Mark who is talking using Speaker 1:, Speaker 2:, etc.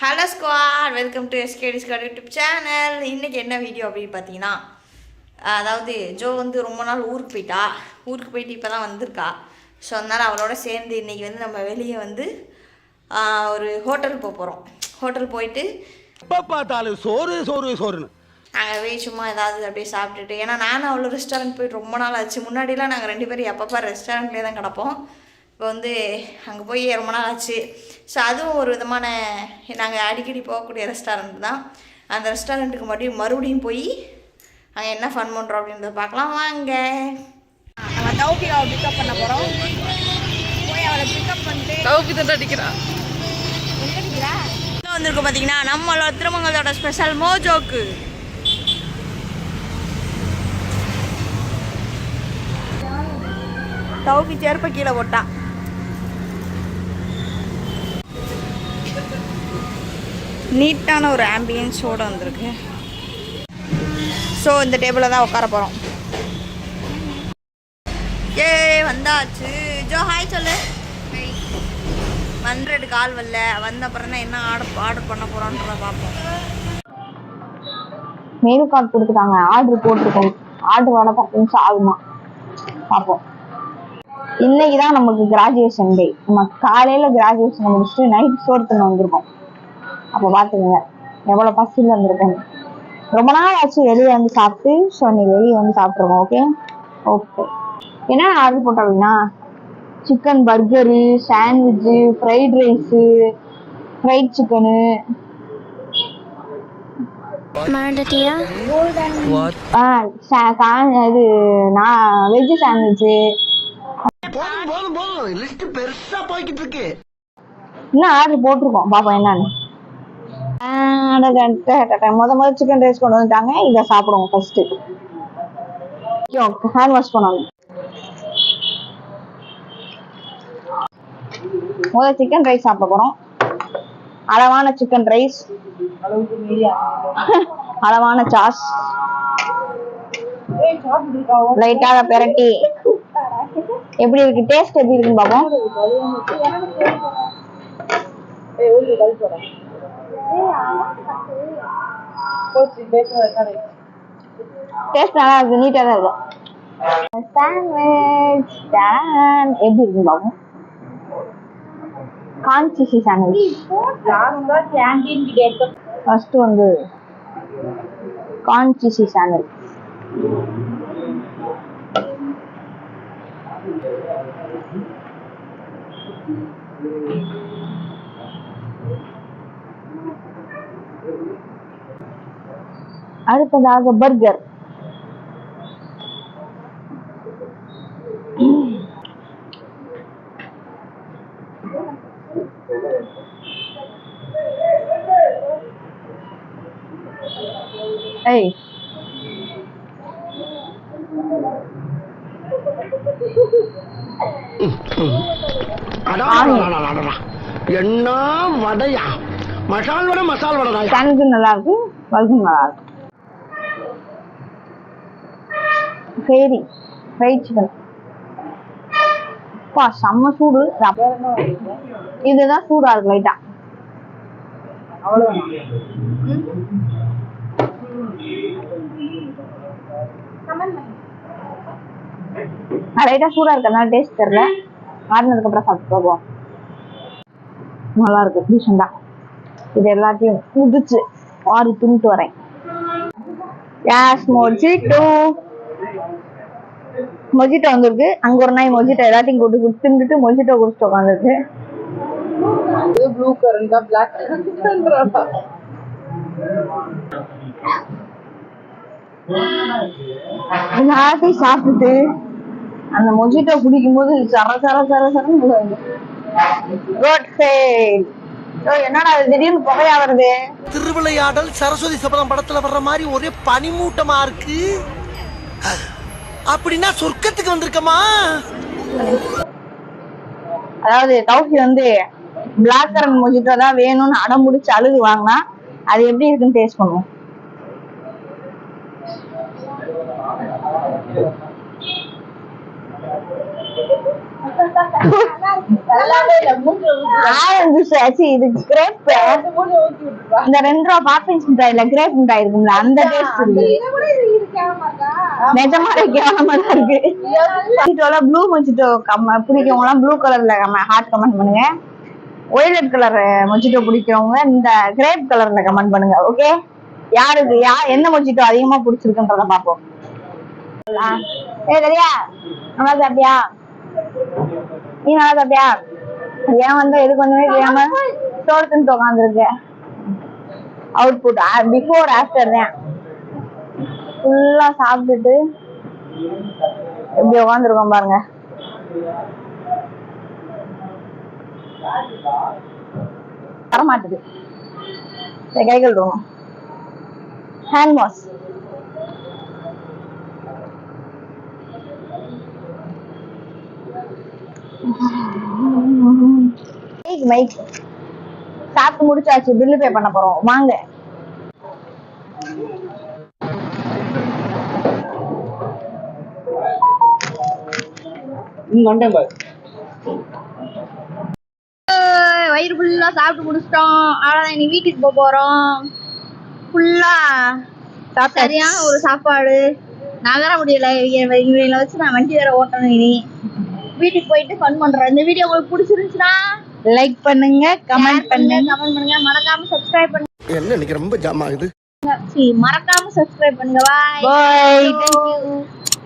Speaker 1: Hello squad welcome to SKD squad YouTube channel. இன்றைக்கி என்ன video அப்படின்னு பார்த்தீங்கன்னா அதாவது ஜோ வந்து ரொம்ப நாள் ஊருக்கு போயிட்டா. ஊருக்கு போயிட்டு இப்போ தான் வந்திருக்கா. ஸோ அதனால் அவளோட சேர்ந்து இன்றைக்கி வந்து நம்ம வெளியே வந்து ஒரு ஹோட்டல் போக போகிறோம் ஹோட்டல் போயிட்டு
Speaker 2: எப்ப பார்த்தாலும் சோறு சோறு சோறுன்னு.
Speaker 1: அங்கே போய் சும்மா ஏதாவது அப்படியே சாப்பிட்டுட்டு ஏன்னா நானும் அவ்வளோ ரெஸ்டாரண்ட் போயிட்டு ரொம்ப நாள் ஆச்சு. முன்னாடிலாம் நாங்கள் ரெண்டு பேரும் எப்பப்போ ரெஸ்டாரண்ட்லேயே தான் கிடப்போம். இப்போ வந்து அங்கே போய் ரொம்ப நாள் ஆச்சு. ஸோ அதுவும் ஒரு விதமான நாங்கள் அடிக்கடி போகக்கூடிய ரெஸ்டாரண்ட் தான். அந்த ரெஸ்டாரண்ட்டுக்கு மறுபடியும் மறுபடியும் போய் அங்கே என்ன ஃபன் பண்ணுறோம் அப்படின்றத பார்க்கலாம். வாங்க. நம்ம தௌபிகாவை பிக்கப் பண்ண போகிறோம் போய் அவளை பிக்கப் பண்ணிட்டு
Speaker 3: தவுப்பி தான் அடிக்கிறா.
Speaker 1: வந்திருக்கோம் பார்த்தீங்கன்னா நம்மளோட திருமங்கலத்தோட ஸ்பெஷல் மோஜோக்கு. தவுக்கி செருப்ப கீழே போட்டான் நீட்டான ஒரு ஆம்பியன்ஸோடு வந்திருக்கு. ஸோ இந்த டேபிளில் தான் உட்கார போகிறோம் ஏ வந்தாச்சு. ஜோ ஹாய் சொல்லு. ஹண்ட்ரட் கால் வரல. வந்த அப்புறம் தான் என்ன ஆர்டர் ஆர்டர் பண்ண போகிறோன்றத பார்ப்போம்.
Speaker 4: மெயில் கார்டு கொடுத்துட்டாங்க. ஆர்டர் போட்டிருக்கோம். ஆர்டர் வர பத்து நிமிஷம் ஆகுமா? பார்ப்போம். இன்னைக்கு தான் நமக்கு கிராஜுவேஷன் டே நம்ம காலையில் கிராஜுவேஷன் முடிச்சுட்டு நைட் சோறுத்துன்னு வந்திருக்கோம். அப்போ பார்த்துக்கோங்க எவ்வளோ பசியில் வந்திருக்கேன் ரொம்ப நாள் ஆச்சு வெளியே வந்து சாப்பிட்டு ஸோ இன்னைக்கு வெளியே வந்து சாப்பிட்ருக்கோம் ஓகே ஓகே என்ன ஆர்டர் போட்டோம் அப்படின்னா chicken burger sandwich fried rice fried chicken ஆ சா- கா- இது நான் வெஜ் சாண்ட்விட்சு இன்னும் ஆர்டர் போட்டிருக்கோம்? பாப்போம் என்னன்னு. முத முத சிக்கன் ரைஸ் கொண்டு வந்துட்டாங்க. இதை சாப்பிடுவோம் ஃபர்ஸ்ட் ஹேண்ட் வாஷ் பண்ணணும். முத சிக்கன் ரைஸ் சாப்பிட போறோம். அளவான சிக்கன் ரைஸ் அளவான சாஸ் லைட்டாக பெரட்டி. எப்படி இருக்கு? டேஸ்ட் எப்படி இருக்குன்னு பார்ப்போம் டேஸ்ட் நல்லா இருக்கு நீட்டா தான் இருக்கும் சாண்ட்விச் டான் எப்படி இருக்குன்னு பார்ப்போம் கான்சிசி சாண்ட்விச் ஃபர்ஸ்ட் வந்து கான்சிசி சாண்ட்விச் அடுத்ததாக பர்கர் ஏய்.
Speaker 2: என்ன வடையா? மசால் வடை மசால் வடை
Speaker 4: சாண்ட்விச் நல்லா இருக்கு பர்கர் நல்லா இருக்கு. சரி ஃப்ரைட் சிக்கன் அப்பா செம்ம சூடு. இதுதான் சூடா இருக்கு லைட்டா லைட்டா சூடா இருக்கறதுனால டேஸ்ட் தெரியல. ஆடினதுக்கு அப்புறம் சாப்பிட்டு போவோம் நல்லா இருக்கு டீசெண்டா இது எல்லாத்தையும் முடிச்சு ஆறு துணிட்டு வரேன். யாஸ் மொஜிட்டோ. மொஜிட்டோ வந்திருக்கு. அங்க ஒரு நாய் மொஜிட்டோ எல்லாத்தையும் கூட்டு கூட்டு தின்னுட்டு மொஜிட்டோ குடிச்சிட்டு உட்காந்துருக்கு
Speaker 3: ப்ளூ கரண்டா பிளாக் கரண்டா
Speaker 4: எல்லாத்தையும் சாப்பிட்டுட்டு அந்த மொஜிட்டோ குடிக்கும் போது சர சர சர சரன்னு ரோட் சைட் என்னடா திடீர்னு புகையா வருது.
Speaker 2: திருவிளையாடல் சரஸ்வதி சபதம் படத்துல வர்ற மாதிரி ஒரே பனிமூட்டமா இருக்கு. அப்படின்னா சொர்க்கத்துக்கு வந்திருக்கமா?
Speaker 4: அதாவது தௌசி வந்து பிளாக் கரண்ட் மொஜிட்டோ தான் வேணும்னு அடம் முடிச்சு அழுது வாங்கினா அது எப்படி இருக்குன்னு டேஸ்ட் பண்ணுவோம். இந்த ரெண்டு ரூபா பாப்பின்ஸ் மிட்டாயில கிரேப் மிட்டாய் இருக்கும்ல அந்த டேஸ்ட் இருக்கு
Speaker 3: இதை கூட இது
Speaker 4: நிஜமாவே கேவலமா தான் இருக்கு. மொஜிட்டோல ப்ளூ மொஜிட்டோ கம்ம பிடிக்கவங்க எல்லாம் ப்ளூ கலர்ல ஹார்ட் கமெண்ட் பண்ணுங்க. ஒய்லட் கலர் மொஜிட்டோ பிடிக்கிறவங்க இந்த கிரேப் கலர்ல கமெண்ட் பண்ணுங்க ஓகே யாருக்கு யா என்ன மொஜிட்டோ அதிகமா பிடிச்சிருக்குன்றத பாப்போம் ஏ கரியா நல்லா சாப்பிட்டியா? நீ நல்லா சாப்பிட்டியா ஏன் வந்து எதுக்கு வந்தமே தெரியாம சோறு தின்ட்டு உட்காந்துருக்கு அவுட்புட் பிஃபோர் ஆஃப்டர் தான். ஃபுல்லா சாப்பிட்டுட்டு எப்படி உட்காந்துருக்கோம் பாருங்க. வரமாட்டுது சரி கை ஹேண்ட் வாஷ் மைக் மைக் சாப்பிட்டு முடிச்சாச்சு பில்லு பே பண்ண போறோம். வாங்க. வயிறு ஃபுல்லா சாப்பிட்டு முடிச்சிட்டோம். அவ்வளோதான் இனி வீட்டுக்கு போக போறோம். ஃபுல்லா சரியான ஒரு சாப்பாடு. நகர முடியல. இவ- இவங்களை வச்சு நான் வண்டி வேற ஓட்டணும் இனி. வீட்டுக்கு போயிட்டு ஃபன் பண்றேன். இந்த வீடியோ உங்களுக்கு பிடிச்சிருந்துச்சுன்னா லைக் பண்ணுங்க கமெண்ட் பண்ணுங்க கமெண்ட் பண்ணுங்க. மறக்காம சப்ஸ்கிரைப் பண்ணுங்க.
Speaker 2: என்ன இன்னைக்கு ரொம்ப ஜாம் ஆகுது?
Speaker 4: மறக்காம சப்ஸ்கிரைப் பண்ணுங்க. பாய் பாய் தேங்க்யூ